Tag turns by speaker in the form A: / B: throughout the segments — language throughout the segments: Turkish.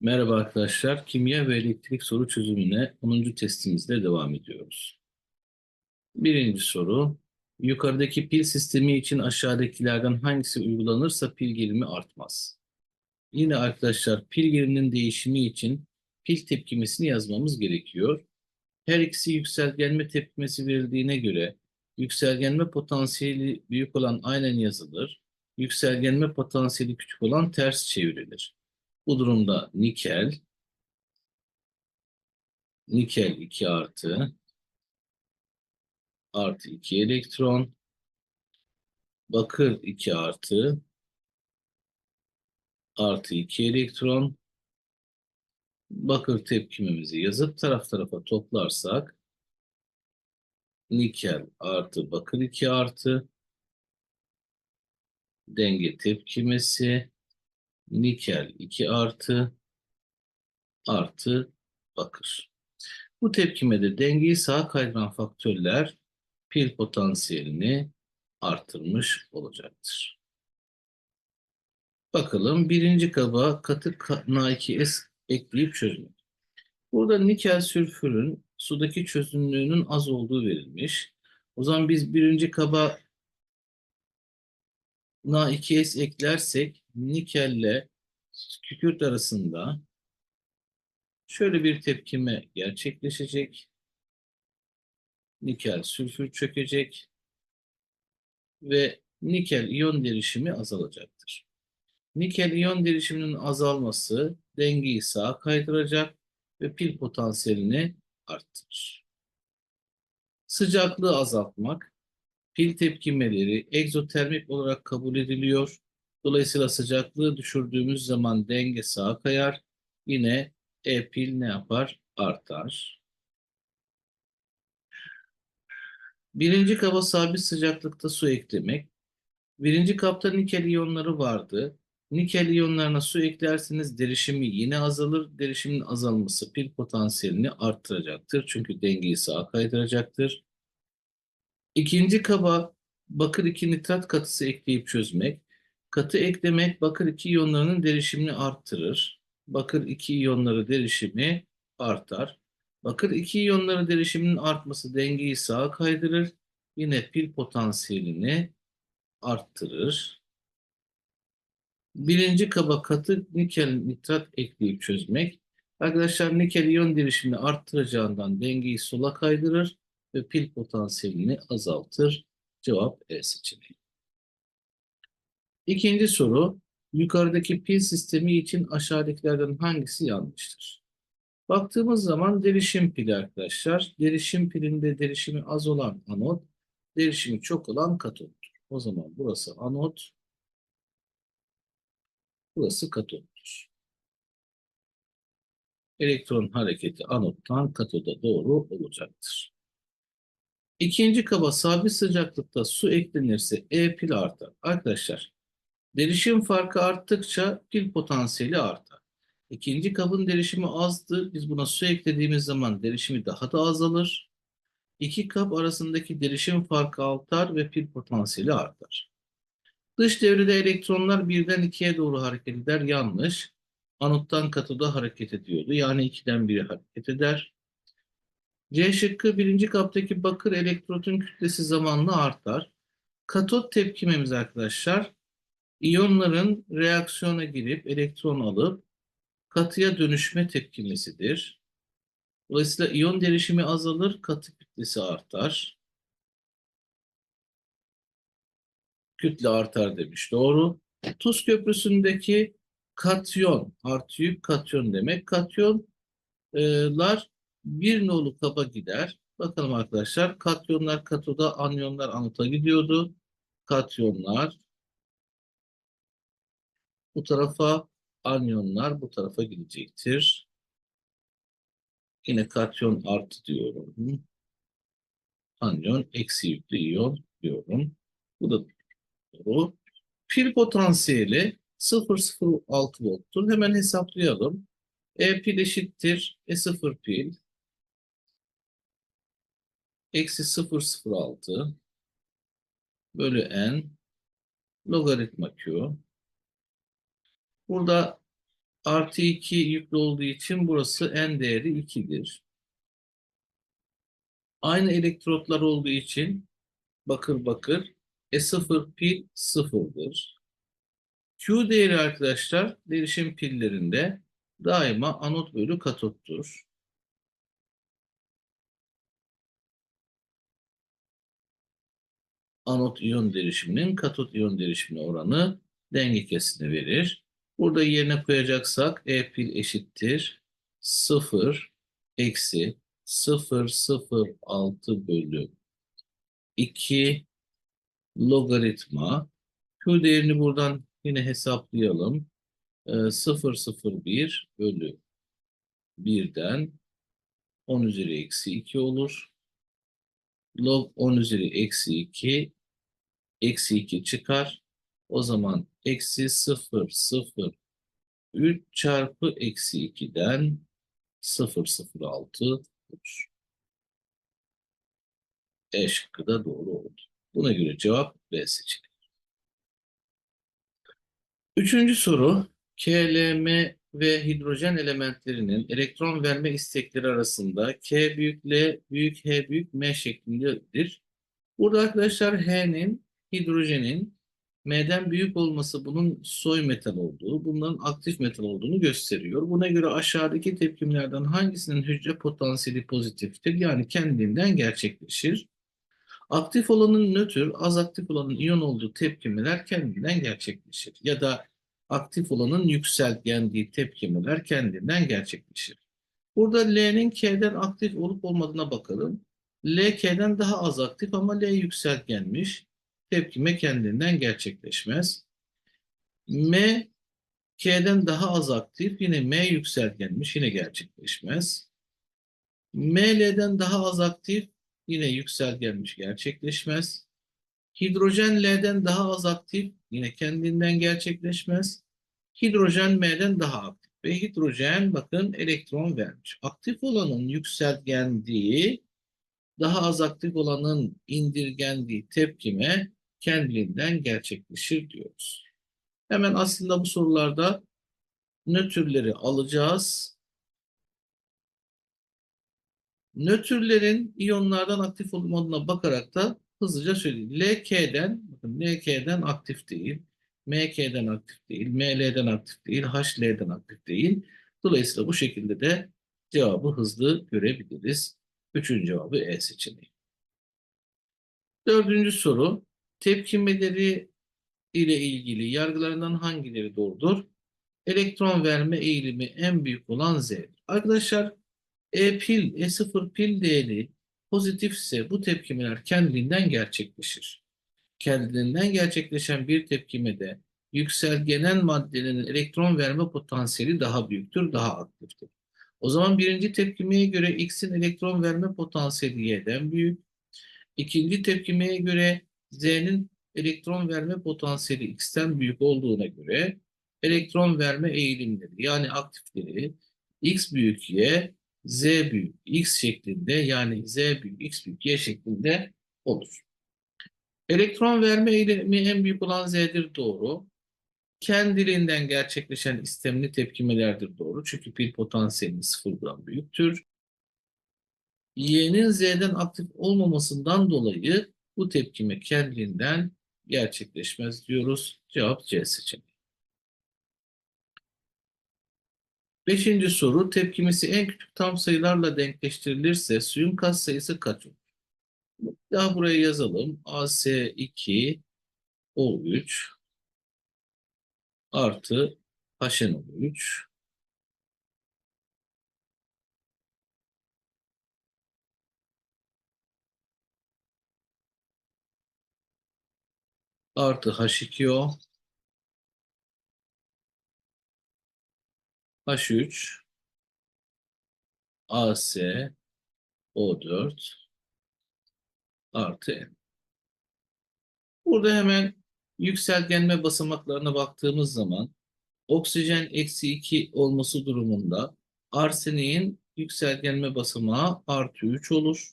A: Merhaba arkadaşlar. Kimya ve elektrik soru çözümüne 10. testimizle devam ediyoruz. Birinci soru. Yukarıdaki pil sistemi için aşağıdakilerden hangisi uygulanırsa pil gerimi artmaz? Yine arkadaşlar pil geriminin değişimi için pil tepkimesini yazmamız gerekiyor. Her ikisi yükselgenme tepkimesi verildiğine göre yükselgenme potansiyeli büyük olan aynen yazılır. Yükselgenme potansiyeli küçük olan ters çevrilir. Bu durumda nikel, nikel 2 artı, artı 2 elektron, bakır 2 artı, artı 2 elektron, bakır tepkimemizi yazıp taraf tarafa toplarsak, nikel artı bakır 2 artı, denge tepkimesi, nikel 2 artı, artı bakır. Bu tepkimede dengeyi sağa kaydıran faktörler pil potansiyelini artırmış olacaktır. Bakalım birinci kaba katı Na2S ekleyip çözmek. Burada nikel sülfürün sudaki çözünürlüğünün az olduğu verilmiş. O zaman biz birinci kaba Na2S eklersek nikelle kükürt arasında şöyle bir tepkime gerçekleşecek. Nikel sülfür çökecek ve nikel iyon derişimi azalacaktır. Nikel iyon derişiminin azalması dengeyi sağa kaydıracak ve pil potansiyelini arttırır. Sıcaklığı azaltmak, pil tepkimeleri egzotermik olarak kabul ediliyor. Dolayısıyla sıcaklığı düşürdüğümüz zaman denge sağa kayar. Yine E pil ne yapar? Artar. Birinci kaba sabit sıcaklıkta su eklemek. Birinci kapta nikel iyonları vardı. Nikel iyonlarına su eklerseniz derişimi yine azalır. Derişimin azalması pil potansiyelini arttıracaktır. Çünkü dengeyi sağa kaydıracaktır. İkinci kaba bakır 2 nitrat katısı ekleyip çözmek. Katı eklemek bakır 2 iyonlarının derişimini arttırır. Bakır 2 iyonları derişimi artar. Bakır 2 iyonları derişiminin artması dengeyi sağa kaydırır. Yine pil potansiyelini arttırır. Birinci kaba katı nikel nitrat ekleyip çözmek. Arkadaşlar nikel iyon derişimini arttıracağından dengeyi sola kaydırır ve pil potansiyelini azaltır. Cevap E seçeneği. İkinci soru. Yukarıdaki pil sistemi için aşağıdakilerden hangisi yanlıştır? Baktığımız zaman derişim pili arkadaşlar. Derişim pilinde derişimi az olan anot, derişimi çok olan katottur. O zaman burası anot, burası katottur. Elektron hareketi anottan katoda doğru olacaktır. İkinci kaba sabit sıcaklıkta su eklenirse E pil artar. Arkadaşlar derişim farkı arttıkça pil potansiyeli artar. İkinci kabın derişimi azdı. Biz buna su eklediğimiz zaman derişimi daha da azalır. İki kap arasındaki derişim farkı artar ve pil potansiyeli artar. Dış devrede elektronlar birden ikiye doğru hareket eder. Yanlış. Anottan katoda hareket ediyordu. Yani ikiden biri hareket eder. C şıkkı birinci kaptaki bakır elektrotun kütlesi zamanla artar. Katot tepkimemiz arkadaşlar iyonların reaksiyona girip elektron alıp katıya dönüşme tepkimesidir. Dolayısıyla iyon derişimi azalır, katı kütlesi artar. Kütle artar demiş. Doğru. Tuz köprüsündeki katyon, artı yük katyon demek. Katyonlar bir nolu kaba gider. Bakalım arkadaşlar. Katyonlar katoda, anyonlar anota gidiyordu. Katyonlar bu tarafa, anyonlar bu tarafa gidecektir. Yine katyon artı diyorum. Anyon eksi yüklü iyon diyorum. Bu da doğru. Pil potansiyeli 0,06 volttur. Hemen hesaplayalım. E pil eşittir E0 pil eksi 0,06 bölü n logaritma Q. Burada artı 2 yüklü olduğu için burası n değeri 2'dir. Aynı elektrotlar olduğu için bakır bakır E0 pil 0'dır. Q değeri arkadaşlar derişim pillerinde daima anot bölü katottur. Anot iyon derişiminin katot iyon derişimine oranı denge kesini verir. Burada yerine koyacaksak E pil eşittir 0 eksi 0,06 bölü 2 logaritma. Q değerini buradan yine hesaplayalım. Ee, 0,01 bölü 1'den 10 üzeri eksi 2 olur. Log 10 üzeri eksi 2 eksi 2 çıkar. O zaman eksi 0,03 çarpı eksi 2'den 0,06 olur. E şıkkı da doğru oldu. Buna göre cevap B seçeneği. Üçüncü soru. KLM ve hidrojen elementlerinin elektron verme istekleri arasında K büyük L büyük H büyük M şeklindedir. Burada arkadaşlar H'nin hidrojenin M'den büyük olması bunun soy metal olduğu, bunların aktif metal olduğunu gösteriyor. Buna göre aşağıdaki tepkimlerden hangisinin hücre potansiyeli pozitiftir? Yani kendinden gerçekleşir. Aktif olanın nötr, az aktif olanın iyon olduğu tepkimeler kendinden gerçekleşir. Ya da aktif olanın yükseltgendiği tepkimeler kendinden gerçekleşir. Burada L'nin K'den aktif olup olmadığına bakalım. L K'den daha az aktif ama L yükseltgenmiş. Tepkime kendinden gerçekleşmez. M K'den daha az aktif yine M yükseltgenmiş yine gerçekleşmez. M L'den daha az aktif yine yükseltgenmiş gerçekleşmez. Hidrojen L'den daha az aktif yine kendinden gerçekleşmez. Hidrojen M'den daha aktif ve hidrojen bakın elektron vermiş. Aktif olanın yükseltgendiği daha az aktif olanın indirgendiği tepkime kendiliğinden gerçekleşir diyoruz. Hemen aslında bu sorularda nötrleri alacağız. Nötrlerin iyonlardan aktif olmadığına bakarak da hızlıca söyleyeyim. LK'den, bakın LK'den aktif değil, MK'den aktif değil, ML'den aktif değil, HL'den aktif değil. Dolayısıyla bu şekilde de cevabı hızlı görebiliriz. Üçüncü cevabı E seçeneği. Dördüncü soru. Tepkimeleri ile ilgili yargılarından hangileri doğrudur? Elektron verme eğilimi en büyük olan Z. Arkadaşlar E pil, E0 pil değeri pozitifse bu tepkimeler kendiliğinden gerçekleşir. Kendiliğinden gerçekleşen bir tepkimede yükselgenen maddenin elektron verme potansiyeli daha büyüktür, daha aktiftir. O zaman birinci tepkimeye göre X'in elektron verme potansiyeli Y'den büyük. İkinci tepkimeye göre Z'nin elektron verme potansiyeli X'ten büyük olduğuna göre elektron verme eğilimleri yani aktifleri X büyük Y, Z büyük X şeklinde yani Z büyük X büyük Y şeklinde olur. Elektron verme eğilimi en büyük olan Z'dir doğru. Kendiliğinden gerçekleşen istemli tepkimelerdir doğru. Çünkü pil potansiyeli sıfırdan büyüktür. Y'nin Z'den aktif olmamasından dolayı bu tepkime kendiliğinden gerçekleşmez diyoruz. Cevap C seçeneği. Beşinci soru tepkimesi en küçük tam sayılarla denkleştirilirse suyun katsayısı kaç olur? Daha buraya yazalım. AC2 O3 artı HNO3 artı H2O H3 AC O4 artı N. Burada hemen yükselgenme basamaklarına baktığımız zaman oksijen eksi 2 olması durumunda arseniğin yükselgenme basamağı artı 3 olur.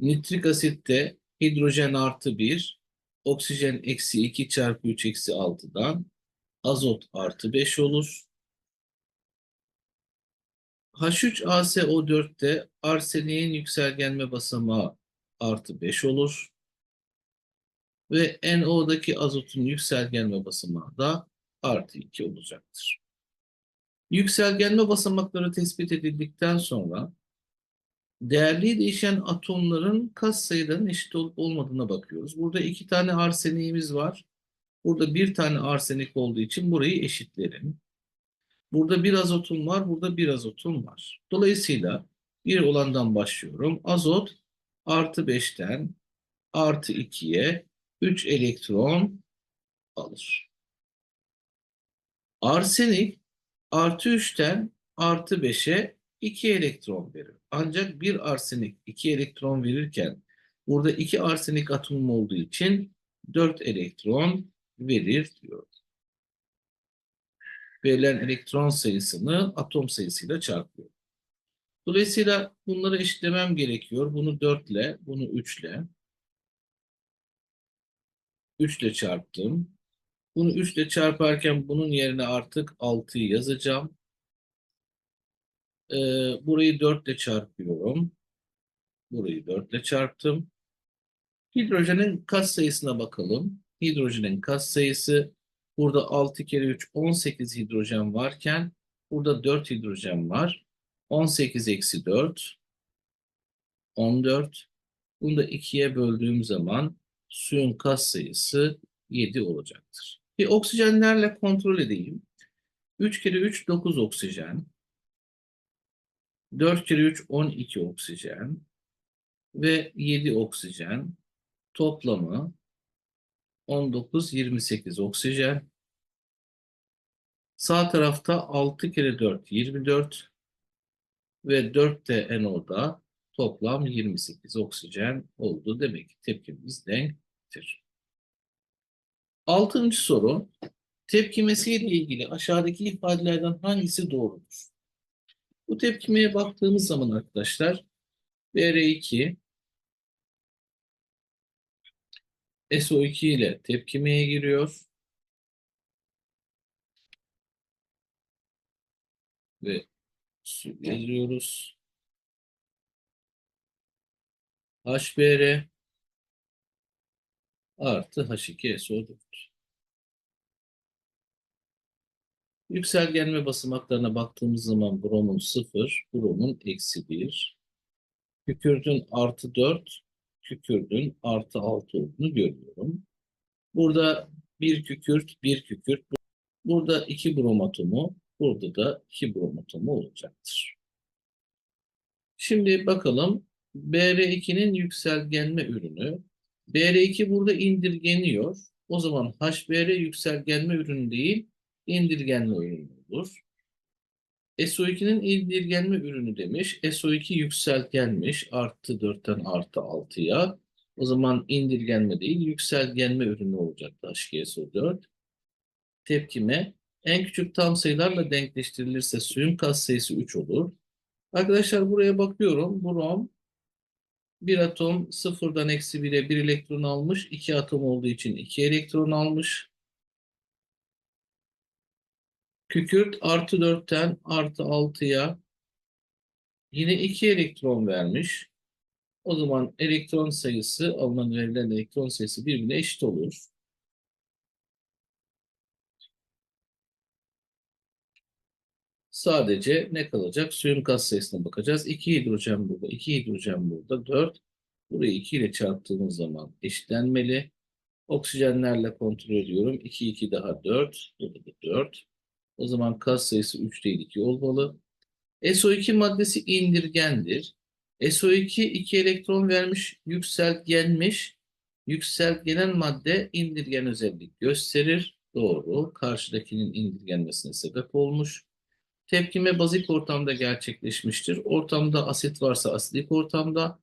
A: Nitrik asitte hidrojen artı 1, oksijen eksi 2 çarpı 3 eksi 6'dan azot artı 5 olur. H3ASO4'te arseniğin yükselgenme basamağı artı 5 olur. Ve NO'daki azotun yükselgenme basamağı da artı 2 olacaktır. Yükselgenme basamakları tespit edildikten sonra değerli değişen atomların kas sayılarının eşit olup olmadığına bakıyoruz. Burada iki tane arseniğimiz var. Burada bir tane arsenik olduğu için burayı eşitlerim. Burada bir azotum var, burada bir azotum var. Dolayısıyla bir olandan başlıyorum. Azot artı 5'ten artı 2'ye 3 elektron alır. Arsenik artı 3'ten artı 5'e 2 elektron verir. Ancak bir arsenik 2 elektron verirken burada 2 arsenik atomum olduğu için 4 elektron verir diyor. Verilen elektron sayısını atom sayısıyla çarpıyor. Dolayısıyla bunları eşitlemem gerekiyor. Bunu 4 ile, bunu 3 ile. 3 ile çarptım. Bunu 3 ile çarparken bunun yerine artık 6'yı yazacağım. Ee, burayı 4 ile çarpıyorum. Burayı 4 ile çarptım. Hidrojenin kat sayısına bakalım. Hidrojenin kat sayısı burada 6 kere 3 18 hidrojen varken burada 4 hidrojen var. 18 eksi 4 14. Bunu da 2'ye böldüğüm zaman suyun kat sayısı 7 olacaktır. Bir oksijenlerle kontrol edeyim. 3 kere 3 9 oksijen. 4 kere 3 12 oksijen ve 7 oksijen toplamı 19 28 oksijen. Sağ tarafta 6 kere 4 24 ve 4 de NO'da toplam 28 oksijen oldu. Demek ki tepkimiz denktir. Altıncı soru. Tepkimesiyle ilgili aşağıdaki ifadelerden hangisi doğrudur? Bu tepkimeye baktığımız zaman arkadaşlar BR2 SO2 ile tepkimeye giriyor. Ve yazıyoruz. HBr artı H2SO4. Yükselgenme basamaklarına baktığımız zaman bromun 0, bromun eksi 1. Kükürdün artı 4, kükürdün artı 6 olduğunu görüyorum. Burada bir kükürt, bir kükürt. Burada iki brom atomu, burada da iki brom atomu olacaktır. Şimdi bakalım BR2'nin yükselgenme ürünü. BR2 burada indirgeniyor. O zaman HBr yükselgenme ürünü değil, indirgenme ürünü olur. SO2'nin indirgenme ürünü demiş. SO2 yükselgenmiş. Artı 4'ten artı 6'ya. O zaman indirgenme değil, yükselgenme ürünü olacaktı H2SO4. Tepkime en küçük tam sayılarla denkleştirilirse suyun kat sayısı 3 olur. Arkadaşlar buraya bakıyorum. Brom bir atom sıfırdan eksi 1'e 1 elektron almış. 2 atom olduğu için 2 elektron almış. Kükürt artı 4'ten artı 6'ya yine 2 elektron vermiş. O zaman elektron sayısı, alınan verilen elektron sayısı birbirine eşit olur. Sadece ne kalacak? Suyun kat sayısına bakacağız. 2 hidrojen burada, 2 hidrojen burada, 4. Burayı 2 ile çarptığımız zaman eşitlenmeli. Oksijenlerle kontrol ediyorum. 2, 2 daha 4. Burada da 4. O zaman kat sayısı 3 değil 2 olmalı. SO2 maddesi indirgendir. SO2 2 elektron vermiş, yükseltgenmiş. Yükseltgenen madde indirgen özellik gösterir. Doğru. Karşıdakinin indirgenmesine sebep olmuş. Tepkime bazik ortamda gerçekleşmiştir. Ortamda asit varsa asidik ortamda,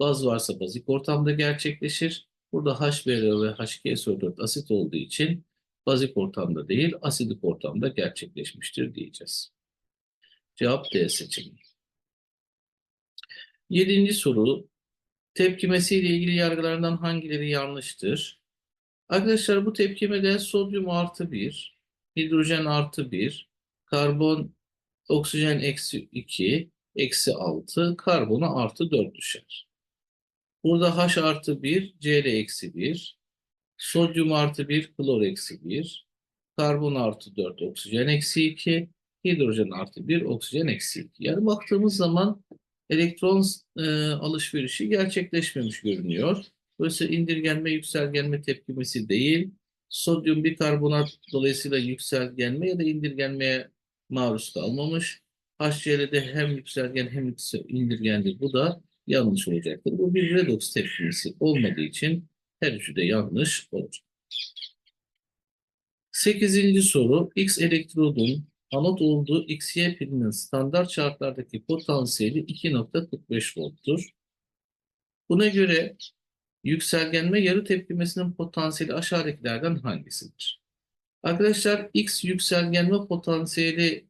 A: baz varsa bazik ortamda gerçekleşir. Burada HBr ve H2SO4 asit olduğu için bazik ortamda değil, asidik ortamda gerçekleşmiştir diyeceğiz. Cevap D seçeneği. Yedinci soru. Tepkimesiyle ilgili yargılarından hangileri yanlıştır? Arkadaşlar bu tepkimede sodyum artı 1, hidrojen artı 1, karbon, oksijen eksi 2, eksi 6, karbona artı 4 düşer. Burada H artı 1, Cl eksi 1, sodyum artı 1, klor eksi 1, karbon artı 4, oksijen eksi 2, hidrojen artı 1, oksijen eksi 2. Yani baktığımız zaman elektron e, alışverişi gerçekleşmemiş görünüyor. Dolayısıyla indirgenme yükselgenme tepkimesi değil, sodyum bikarbonat dolayısıyla yükselgenme ya da indirgenmeye maruz kalmamış. HCl'de hem yükselgen hem indirgendir. Bu da yanlış olacaktır. Bu bir redoks tepkimesi olmadığı için her üçü de yanlış olacak. Sekizinci soru. X elektrodun anot olduğu XY pilinin standart şartlardaki potansiyeli 2.45 volttur. Buna göre yükselgenme yarı tepkimesinin potansiyeli aşağıdakilerden hangisidir? Arkadaşlar X yükselgenme potansiyeli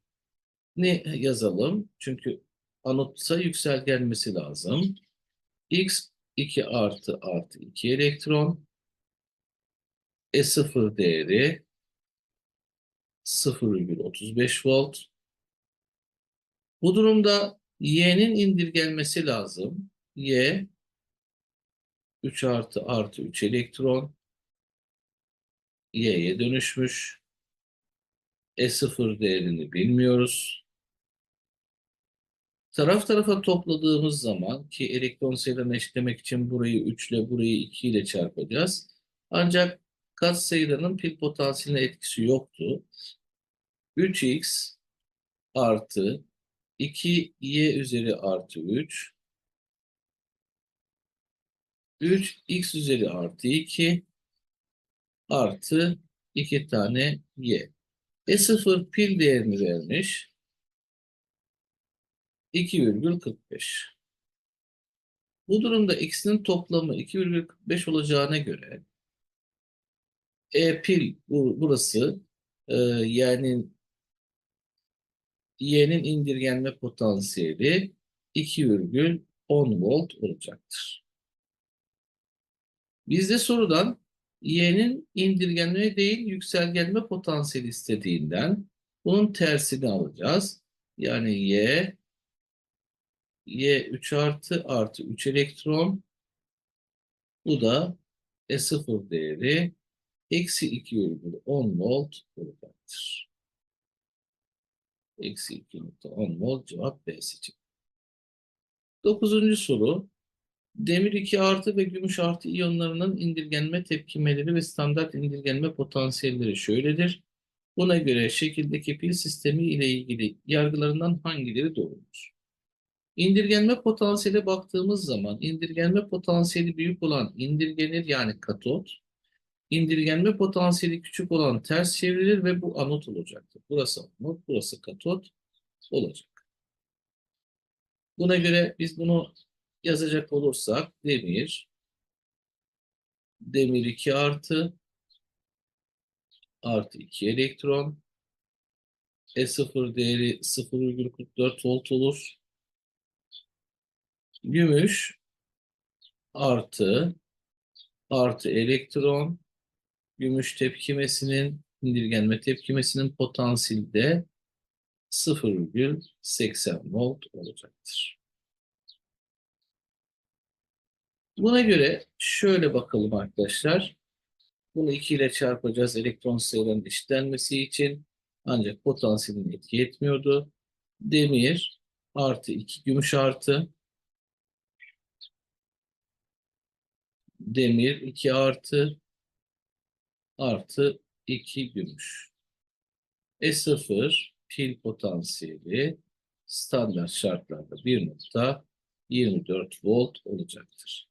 A: ne yazalım? Çünkü anotsa yükselgenmesi lazım. X 2 artı artı 2 elektron. E0 değeri 0,35 volt. Bu durumda Y'nin indirgenmesi lazım. Y 3 artı artı 3 elektron Y'ye dönüşmüş. E0 değerini bilmiyoruz. Taraf tarafa topladığımız zaman ki elektron sayılarını eşitlemek için burayı 3 ile burayı 2 ile çarpacağız. Ancak kat sayılarının pil potansiyeline etkisi yoktu. 3x artı 2y üzeri artı 3 3x üzeri artı 2 artı 2 tane y. E0 pil değerini vermiş. 2,45. Bu durumda x'in toplamı 2,45 olacağına göre E pil bu, burası e, yani y'nin indirgenme potansiyeli 2,10 volt olacaktır. Bizde sorudan y'nin indirgenme değil yükselgenme potansiyeli istediğinden bunun tersini alacağız. Yani y y 3 artı artı 3 elektron bu da E0 değeri eksi 2,10 volt olacaktır. Eksi 2,10 volt cevap B seçeneği. Dokuzuncu soru. Demir 2 artı ve gümüş artı iyonlarının indirgenme tepkimeleri ve standart indirgenme potansiyelleri şöyledir. Buna göre şekildeki pil sistemi ile ilgili yargılarından hangileri doğrudur? İndirgenme potansiyele baktığımız zaman indirgenme potansiyeli büyük olan indirgenir yani katot. İndirgenme potansiyeli küçük olan ters çevrilir ve bu anot olacaktır. Burası anot, burası katot olacak. Buna göre biz bunu yazacak olursak demir demir 2 artı artı 2 elektron E0 değeri 0,44 volt olur. Gümüş artı artı elektron gümüş tepkimesinin indirgenme tepkimesinin potansiyeli de 0,80 volt olacaktır. Buna göre şöyle bakalım arkadaşlar. Bunu 2 ile çarpacağız elektron sayılarının eşitlenmesi için. Ancak potansiyelin etki etmiyordu. Demir artı 2 gümüş artı demir 2 artı artı 2 gümüş. E0 pil potansiyeli standart şartlarda 1.24 volt olacaktır.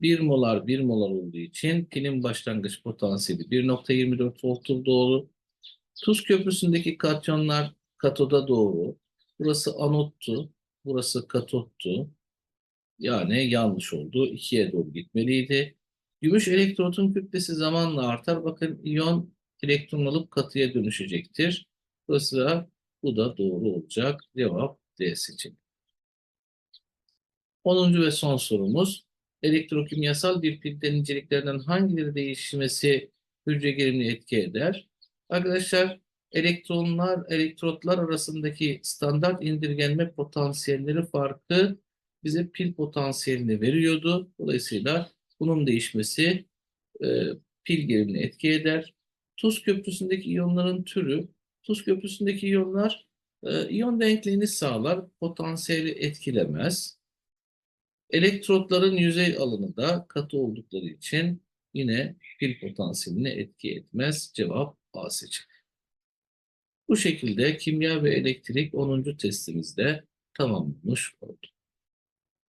A: 1 molar 1 molar olduğu için pilin başlangıç potansiyeli 1.24 volttur doğru. Tuz köprüsündeki katyonlar katoda doğru. Burası anottu, burası katottu. Yani yanlış oldu. 2'ye doğru gitmeliydi. Gümüş elektrodun kütlesi zamanla artar. Bakın iyon elektron alıp katıya dönüşecektir. Dolayısıyla bu da doğru olacak. Cevap D seçeneği. 10. ve son sorumuz. Elektrokimyasal bir pilden niceliklerinden hangileri değişmesi hücre gerimini etki eder? Arkadaşlar elektronlar, elektrotlar arasındaki standart indirgenme potansiyelleri farkı bize pil potansiyelini veriyordu. Dolayısıyla bunun değişmesi e, pil gerilimine etki eder. Tuz köprüsündeki iyonların türü, tuz köprüsündeki iyonlar e, iyon denkliğini sağlar, potansiyeli etkilemez. Elektrotların yüzey alanı da katı oldukları için yine pil potansiyeline etki etmez. Cevap A seçeneği. Bu şekilde kimya ve elektrik 10. testimizde tamamlanmış oldu.